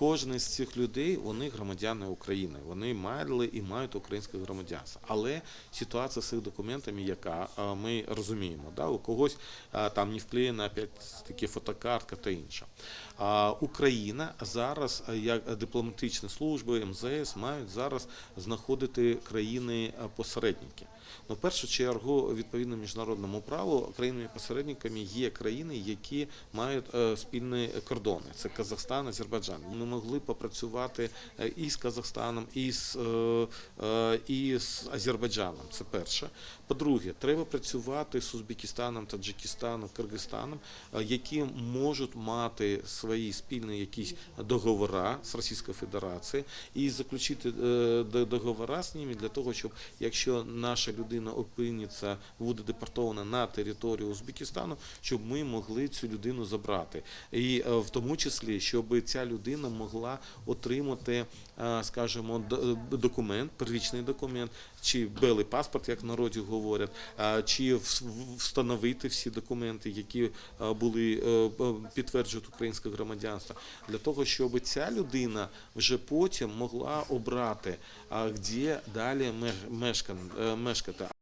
кожен із цих людей вони громадяни України. Вони мали і мають українське громадянство. Але ситуація з їх документами, яка ми розуміємо, да, у когось там не вклеєна опять таки фотокартка та інше. А Україна зараз, як дипломатичні служби, МЗС мають зараз знаходити країни а, посередники. Ну, в першу чергу, відповідно міжнародному праву, країнами-посередниками є країни, які мають е, спільні кордони. Це Казахстан, Азербайджан. Могли попрацювати е, і з Казахстаном, і з, е, е, і з Азербайджаном. Це перше. По-друге, треба працювати з Узбекистаном, Таджикистаном, Киргизстаном, які можуть мати свої спільні якісь договори з Російською Федерацією і заключити договори з ними для того, щоб якщо наша людина опиниться, буде депортована на територію Узбекистану, щоб ми могли цю людину забрати. І в тому числі, щоб ця людина могла отримати, е, скажімо, документ, первічний документ, чи белий паспорт, як народі говорять, чи встановити всі документи, які е, були е, підтверджують українське громадянство, для того, щоб ця людина вже потім могла обрати, де далі мешкати.